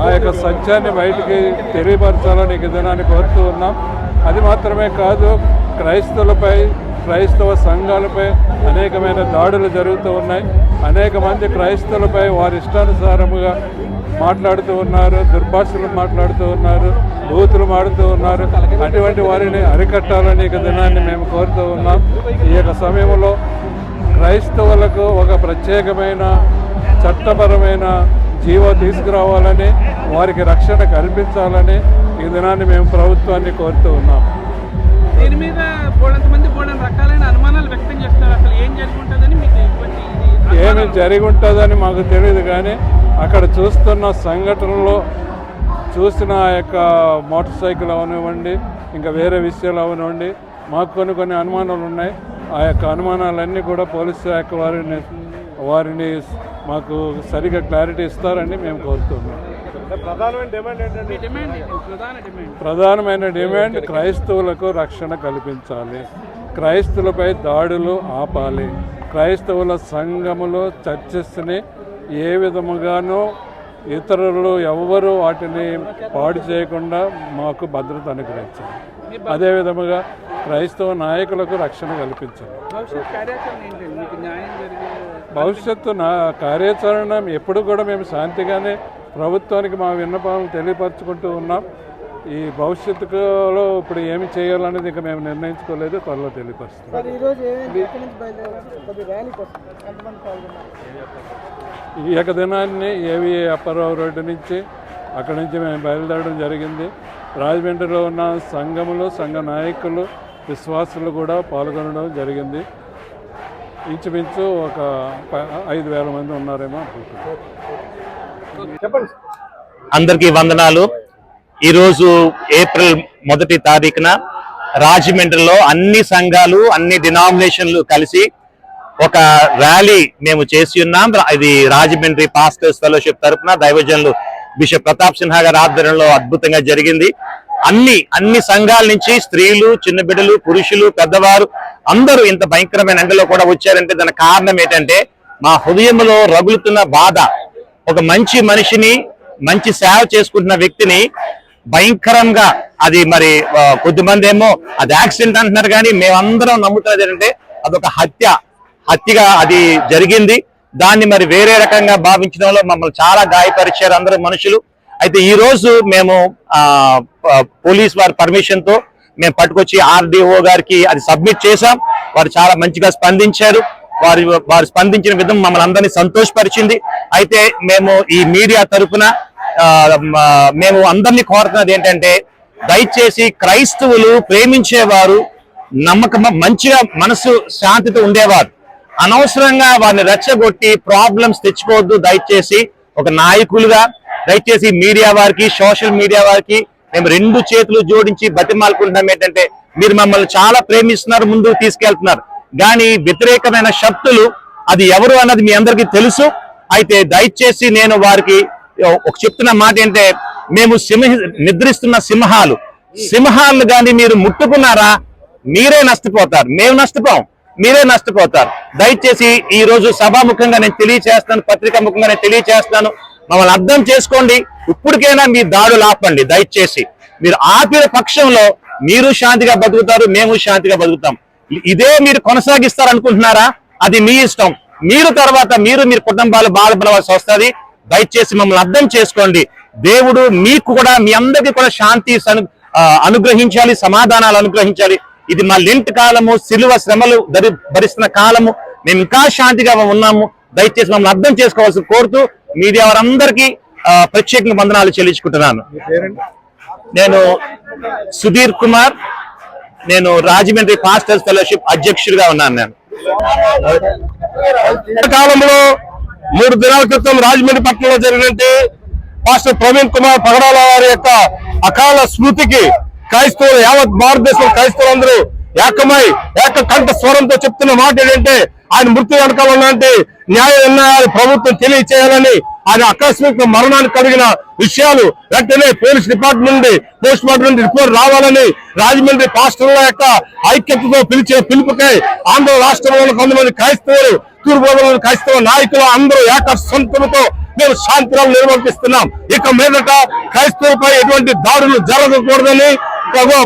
ఆ యొక్క సత్యాన్ని బయటికి తెలియపరచాలని విధానాన్ని దినాన్ని కోరుతూ ఉన్నాం. అది మాత్రమే కాదు క్రైస్తవులపై క్రైస్తవ సంఘాలపై అనేకమైన దాడులు జరుగుతూ ఉన్నాయి. అనేక మంది క్రైస్తవులపై వారి ఇష్టానుసారముగా మాట్లాడుతూ ఉన్నారు దుర్భాషలు మాట్లాడుతూ ఉన్నారు బూతులు మాడుతూ ఉన్నారు. అటువంటి వారిని అరికట్టాలని ఇక దినాన్ని మేము కోరుతూ ఉన్నాం. ఈ యొక్క సమయంలో క్రైస్తవులకు ఒక ప్రత్యేకమైన చట్టపరమైన జీవో తీసుకురావాలని వారికి రక్షణ కల్పించాలని ఈ దినాన్ని మేము ప్రభుత్వాన్ని కోరుతూ ఉన్నాం. దీని మీద రకాలైన అనుమానాలు వ్యక్తం చేస్తున్నారు. అసలు ఏం జరిగి ఉంటుందని మీకు ఏమి జరిగి ఉంటుందని మాకు తెలియదు కానీ అక్కడ చూస్తున్న సంఘటనలో చూసిన ఆ యొక్క మోటార్ సైకిల్ అవనివ్వండి ఇంకా వేరే విషయాలు అవనివ్వండి మాకు కొన్ని కొన్ని అనుమానాలు ఉన్నాయి. ఆ యొక్క అనుమానాలన్నీ కూడా పోలీస్ శాఖ వారిని వారిని మాకు సరిగా క్లారిటీ ఇస్తారని మేము కోరుతున్నాం. మీ డిమాండ్ ఏంటి? ప్రధాన డిమాండ్. ప్రధానమైన డిమాండ్ క్రైస్తవులకు రక్షణ కల్పించాలి. క్రైస్తవులపై దాడులు ఆపాలి. క్రైస్తవుల సంఘములో చర్చస్ని ఏ విధముగానూ ఇతరులు ఎవ్వరూ వాటిని పాడు చేయకుండా మాకు భద్రత అనుగ్రహించాలి. అదే విధముగా క్రైస్తవ నాయకులకు రక్షణ కల్పించాలి. భవిష్యత్తు నా కార్యాచరణ ఎప్పుడు కూడా మేము శాంతిగానే ప్రభుత్వానికి మా విన్నపం తెలియపరచుకుంటూ ఉన్నాం. ఈ భవిష్యత్తులో ఇప్పుడు ఏమి చేయాలనేది ఇంకా మేము నిర్ణయించుకోలేదు త్వరలో తెలియపరుస్తాం. సార్ ఈరోజు ఏమైంది? ఎక్కడి నుంచి బయలుదేరారు? కొద్ది ర్యాలీకి వస్తుంది ఎంతమంది పాల్గొన్నారు? ఈ యొక్క దినాన్ని ఏవి అప్పారావు రోడ్డు నుంచి అక్కడి నుంచి మేము బయలుదేరడం జరిగింది. రాజమండ్రిలో ఉన్న సంఘములు సంఘ నాయకులు విశ్వాసులు కూడా పాల్గొనడం జరిగింది. ఇంచుమించు ఒక ఐదు వేల మంది ఉన్నారేమో చెప్పండి. అందరికీ వందనాలు. ఈరోజు ఏప్రిల్ మొదటి తారీఖున రాజమండ్రిలో అన్ని సంఘాలు అన్ని డినామినేషన్లు కలిసి ఒక ర్యాలీ మేము చేసి ఉన్నాం. ఇది రాజమండ్రి పాస్టర్స్ ఫెలోషిప్ తరపున దైవజనులు బిషప్ ప్రతాప్ సిన్హా గారి ఆధ్వర్యంలో అద్భుతంగా జరిగింది. అన్ని అన్ని సంఘాల నుంచి స్త్రీలు చిన్న బిడ్డలు పురుషులు పెద్దవారు అందరూ ఇంత భయంకరమైన ఎండలో కూడా వచ్చారంటే దానికి కారణం ఏంటంటే మా హృదయంలో రగులుతున్న బాధ. ఒక మంచి మనిషిని మంచి సేవ చేసుకుంటున్న వ్యక్తిని భయంకరంగా అది మరి కొద్దిమంది ఏమో అది యాక్సిడెంట్ అంటున్నారు కానీ మేమందరం నమ్ముతున్నది ఏంటంటే అదొక హత్య. హత్యగా అది జరిగింది. దాన్ని మరి వేరే రకంగా భావించడంలో మమ్మల్ని చాలా గాయపరిచారు అందరూ మనుషులు. అయితే ఈ రోజు మేము ఆ పోలీస్ వారి పర్మిషన్తో మేము పట్టుకొచ్చి ఆర్డీఓ గారికి అది సబ్మిట్ చేశాం. వారు చాలా మంచిగా స్పందించారు. వారు వారు స్పందించిన విధం మమ్మల్ని అందరినీ సంతోషపరిచింది. అయితే మేము ఈ మీడియా తరపున మేము అందరినీ కోరుతున్నది ఏంటంటే దయచేసి క్రైస్తవులు ప్రేమించేవారు నమ్మకం మంచిగా మనసు శాంతితో ఉండేవారు. అనవసరంగా వారిని రెచ్చగొట్టి ప్రాబ్లమ్స్ తెచ్చుకోవద్దు. దయచేసి ఒక నాయకులుగా దయచేసి మీడియా వారికి సోషల్ మీడియా వారికి మేము రెండు చేతులు జోడించి బతిమాలుకుంటున్నాం ఏంటంటే మీరు మమ్మల్ని చాలా ప్రేమిస్తున్నారు ముందుకు తీసుకెళ్తున్నారు. కానీ వ్యతిరేకమైన శక్తులు అది ఎవరు అన్నది మీ అందరికీ తెలుసు. అయితే దయచేసి నేను వారికి ఒక చెప్తున్న మాట ఏంటంటే మేము సింహ నిద్రిస్తున్న సింహాలు. సింహాలు కానీ మీరు ముట్టుకున్నారా? మీరే నష్టపోతారు. మేము నష్టపోం. మీరే నష్టపోతారు. దయచేసి ఈ రోజు సభాముఖంగా నేను తెలియచేస్తాను పత్రికా ముఖంగా నేను తెలియచేస్తాను మమ్మల్ని అర్థం చేసుకోండి. ఇప్పటికైనా మీ దాడులు ఆపండి. దయచేసి మీరు ఆపిన పక్షంలో మీరు శాంతిగా బతుకుతారు మేము శాంతిగా బతుకుతాం. ఇదే మీరు కొనసాగిస్తారు అనుకుంటున్నారా అది మీ ఇష్టం. మీరు తర్వాత మీరు మీరు కుటుంబాలు బాధపడవలసి వస్తుంది. దయచేసి మమ్మల్ని అర్థం చేసుకోండి. దేవుడు మీకు కూడా మీ అందరికీ కూడా శాంతి అనుగ్రహించాలి సమాధానాలు అనుగ్రహించాలి. ఇది మా లింట్ కాలము సిలువ శ్రమలు భరిస్తున్న కాలము. మేము ఇంకా శాంతిగా ఉన్నాము. దయచేసి మమ్మల్ని అర్థం చేసుకోవాల్సి కోరుతూ మీడియా వారందరికీ ఆ, ప్రత్యేకంగా వందనాలు చెల్లించుకుంటున్నాను. నేను సుధీర్ కుమార్ నేను రాజమండ్రి పాస్టర్స్ ఫెలోషిప్ అధ్యక్షుడిగా ఉన్నాను నేను. కాలంలో మూడు దినాల క్రితం రాజమండ్రి పట్టణంలో జరిగినట్టు పాస్టర్ ప్రవీణ్ కుమార్ పగడాల వారి యొక్క అకాల స్మృతికి క్రైస్తవులు యావత్ భారతదేశంలో క్రైస్తవులందరూ ఏకమై ఏక కంఠ స్వరంతో చెప్తున్న మాట ఏంటంటే ఆయన మృతి వెనకాల ఉన్నటువంటి న్యాయ నిర్ణయాలు ప్రభుత్వం తెలియచేయాలని ఆయన ఆకస్మిక మరణానికి కలిగిన విషయాలు వెంటనే పోలీస్ డిపార్ట్మెంట్ నుండి పోస్ట్ మార్టం నుండి రిపోర్ట్ రావాలని రాజమండ్రి పాస్టర్ల యొక్క ఐక్యతతో పిలిచే పిలుపుకై ఆంధ్ర రాష్ట్రంలో కొంతమంది క్రైస్తవులు తూర్పుగోదావరి క్రైస్తవ నాయకులు అందరూ ఏక సంతులతో మేము శాంతిరాలు నిర్వర్తిస్తున్నాం. ఇక మీదట క్రైస్తవులపై ఎటువంటి దాడులు జరగకూడదని ఇదిగో,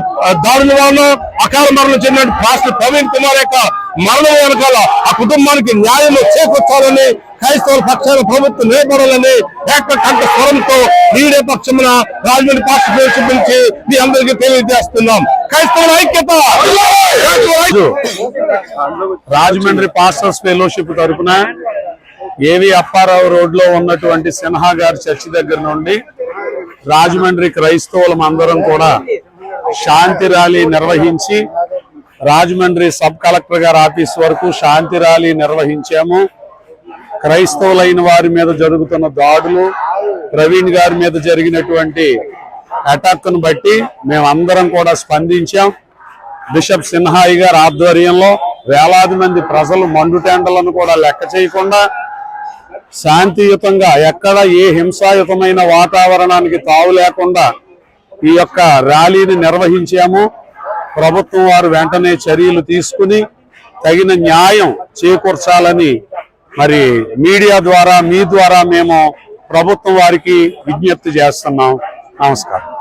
వలన అకాల మరణం చెందిన పాస్టర్ ప్రవీణ్ కుమార్ యొక్క మరణం వెనకాల ఆ కుటుంబానికి న్యాయం చేకూర్చాలని క్రైస్తవుల పక్షాన ప్రభుత్వం నిలబడాలని ఏకకంఠ స్వరంతో నీడే పక్షమున రాజమండ్రి పాస్టర్ పేరు చూపించి మీ అందరికీ తెలియజేస్తున్నాం. క్రైస్తవుల ఐక్యత! రాజమండ్రి పాస్టర్స్ ఫెలోషిప్ తరపున ఏవి అప్పారావు రోడ్లో ఉన్నటువంటి సిన్హా గారి చర్చి దగ్గర నుండి రాజమండ్రి క్రైస్తవులం అందరం కూడా శాంతి ర్యాలీ నిర్వహించి రాజమండ్రి సబ్ కలెక్టర్ గారి ఆఫీస్ వరకు శాంతి ర్యాలీ నిర్వహించాము. క్రైస్తవులైన వారి మీద జరుగుతున్న దాడులు ప్రవీణ్ గారి మీద జరిగినటువంటి అటాక్ను బట్టి మేమందరం కూడా స్పందించాం. బిషప్ సిన్హాయి గారి ఆధ్వర్యంలో వేలాది మంది ప్రజలు మండుటెండలను కూడా లెక్క చేయకుండా శాంతియుతంగా ఎక్కడ ఏ హింసాయుతమైన వాతావరణానికి తావు లేకుండా ఈ యొక్క ర్యాలీని నిర్వహించాము. ప్రభుత్వం వారు వెంటనే చర్యలు తీసుకుని తగిన న్యాయం చేకూర్చాలని మరి మీడియా ద్వారా మీ ద్వారా మేము ప్రభుత్వం వారికి విజ్ఞప్తి చేస్తున్నాం. నమస్కారం.